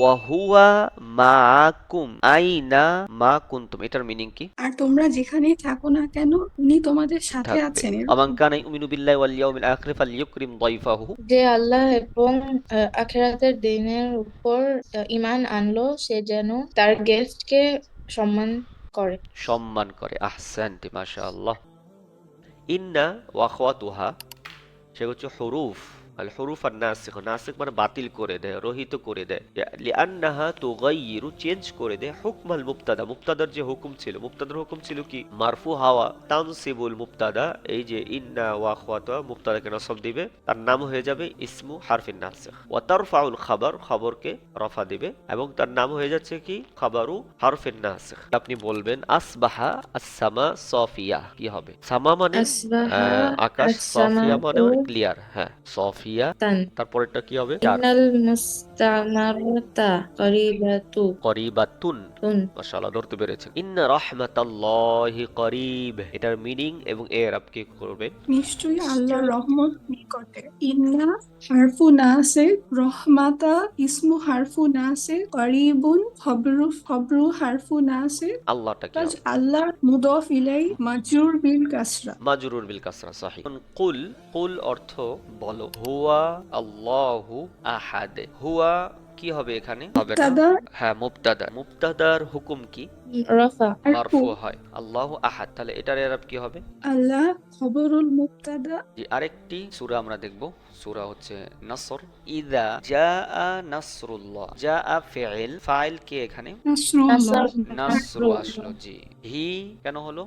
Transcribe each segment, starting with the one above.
ওয়াহুয়া মাকুম আইনা মা কুন্তুম এটার মিনিং কি? আর তোমরা যেখানেই থাকো না কেন উনি তোমাদের সাথে আছেন। আমান কানা ইউমিনু বিল্লাহি ওয়াল ইয়াউমিল আখির ফালইউকরিম দাইফাহু। যে আল্লাহ এবং আখিরাতের দিনের উপর ঈমান আনলো সে যেন তার গেস্টকে সম্মান করে। সম্মান করে। আহসানতি মাশাআল্লাহ। ইন্না ওয়াখওয়াতুহা সে হচ্ছে হুরুফ। আল হুরুফ আর নাসিখ নাসিখ মানে বাতিল করে দেয় রহিত করে দেয়। লিআন্নাহা তুগাইয়িরু চেঞ্জ করে দেয়। মুবতাদা মুবতাদার যে হুকুম ছিল মুবতাদার হুকুম ছিল কি? মারফু হাওয়া তানসিবুল মুবতাদা এই যে ইন্না মুবতাদাকে নসব দিবে তার নাম হয়ে যাবে ইসমু হারফিন ওয়া তারফাউল খাবার খবরকে রফা দিবে এবং তার নাম হয়ে যাচ্ছে কি? খাবারু হারফিন নাসিখ। আপনি বলবেন আসবাহা আসসামা সফিয়া কি হবে? সামা মানে আকাশ সফিয়া মানে ক্লিয়ার হ্যাঁ সফিয়া। তারপরেরটা কি হবে? চার। ইন্নাল মুস্তামারতা করিবাতু। করিবাতুন। মাশাআল্লাহ ধরতে পেরেছেন। ইন্না রাহমাতাল্লাহি করিব। এটার মিনিং এবং এর আপ কি করবেন নিশ্চয়ই আল্লাহর রহমত নিকটে। ইন্না হারফু নাসে রহমাতা ইসমু হারফু নাসে করিবুন খবরু খবরু হারফু নাসে। আল্লাহটা কি আল্লাহ মুদফ ইলাই মাজরুর বিল কাসরা। মাজরুর বিল কাসরা সাহি। কুল কুল অর্থ বলো। হুয়া আল্লাহু আহাদ হুয়া কি হবে এখানে? হবে না। হ্যাঁ মুবতাদা। মুবতাদার হুকুম কি? রফা। মারফু হয়। আল্লাহু আহাদ। তাহলে এটার এরাব কি হবে? আল্লাহ খবরুল মুবতাদা। যে আরেকটি সূরা আমরা দেখব। সূরা হচ্ছে নাসর। ইদা জাআ নাসরুল্লাহ। জাআ ফিল। ফাইল কে এখানে? নাসরুল্লাহ। নাসরু আসলো জি। হি কেন হলো?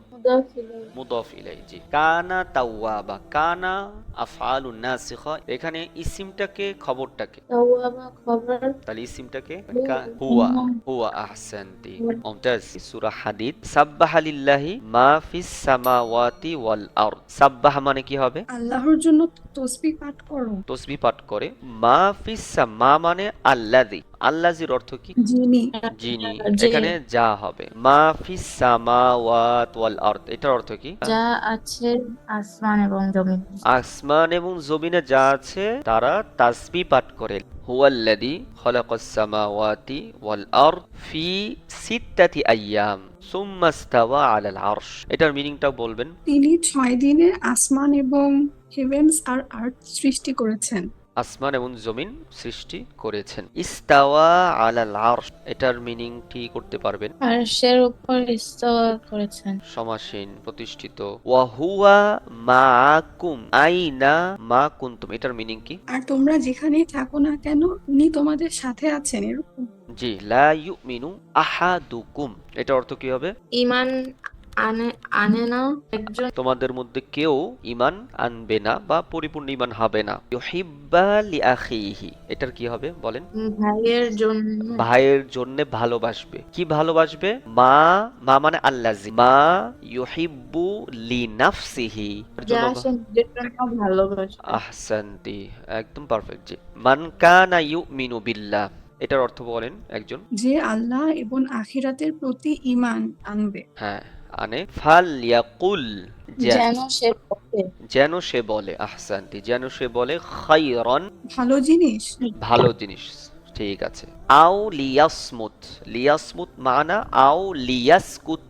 মুদাফ ইলাই জি। কানা তাওয়াবা। কানা আফআলু নাসিখা। এখানে ইসিমটাকে খবরটাকে। তাওয়াবা খবর তাহলে ইসিমটাকে হুয়া হুয়া আহসানতি মুমতাজ সূরা হাদিদ সাব্বাহা লিল্লাহি মা ফিস সামাওয়াতি ওয়াল আরদ সাব্বাহা মানে কি হবে? আল্লাহর জন্য তসবিহ পাঠ করো তসবিহ পাঠ করে মা ফিস সামা মানে আল্লাযী। আল্লাযীর অর্থ কি? যিনি এখানে যা হবে। মা ফিস সামাওয়াত ওয়াল আরদ। এটার অর্থ কি? যা আছে আসমান এবং জমিন। আসমান এবং জমিনে যা আছে তারা তাসবি পাঠ করে। হুয়াল্লাযী খালাকাস সামাওয়াতি ওয়াল আরদ ফি সিত্তাতি আইয়াম সুম্মা ইস্তাওয়া আলাল আরশ। এটার মিনিংটা বলবেন। তিনি ছয় দিনে আসমান এবং হেভেন্স আর আর্থ সৃষ্টি করেছেন। আসমান এবং জমিন সৃষ্টি করেছেন। ইস্তাওয়া আলাল আরশ এটার মিনিং কি করতে পারবেন? আরশের উপর ইস্তাওয়া করেছেন। সমাসীন প্রতিষ্ঠিত। ওয়া হুয়া মাআকুম আইনা মা কুনতুম এটার মিনিং কি? আর তোমরা যেখানেই থাকো না কেন উনি তোমাদের সাথে আছেন এরকম। জি লা ইউমিনু আহাদুকুম এটা অর্থ কি হবে? ঈমান আনে আনে না একজন তোমাদের মধ্যে কেউ ইমান আনবে না বা পরিপূর্ণ ইমান হবে না। ইউহিব্বা লিআখিহি। এটার কি হবে বলেন? ভাইয়ের জন্য ভাইয়ের জন্য ভালোবাসবে। কি ভালোবাসবে? মা মা মানে আল্লাজি মা ইউহিব্বু নিজের জন্য ভালোবাসে। আহসানতি একদম পারফেক্ট জি। মান কানা ইউমিনু বিল্লাহ। এটার অর্থ বলেন একজন যে আল্লাহ এবং আখিরাতের প্রতি ঈমান আনবে। হ্যাঁ। আনে ফাল ইয়াকুল যেন সে পথে যেন সে বলে আহসানটি যেন সে বলে খাইরন ভালো জিনিস? ভালো জিনিস ঠিক আছে। আও লিয়াসমুত লিয়াসমুত মানা আও লিয়াসকুত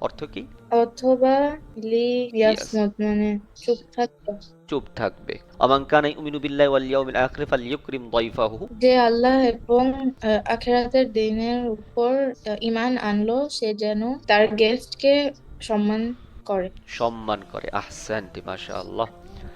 অর্থ কি? অথবা লি ইয়াসমুত মানে চুপ থাকতো। চুপ থাকবে। আমান কানা ইউমিনু বিল্লাহি ওয়াল ইয়াউমিল আখির ফালইউকরিম দাইফাহু। যে আল্লাহ এবং আখিরাতের দিনের উপর ঈমান আনলো সে যেন তার গেস্টকে সম্মান করে। সম্মান করে। আহসানতি মাশাআল্লাহ।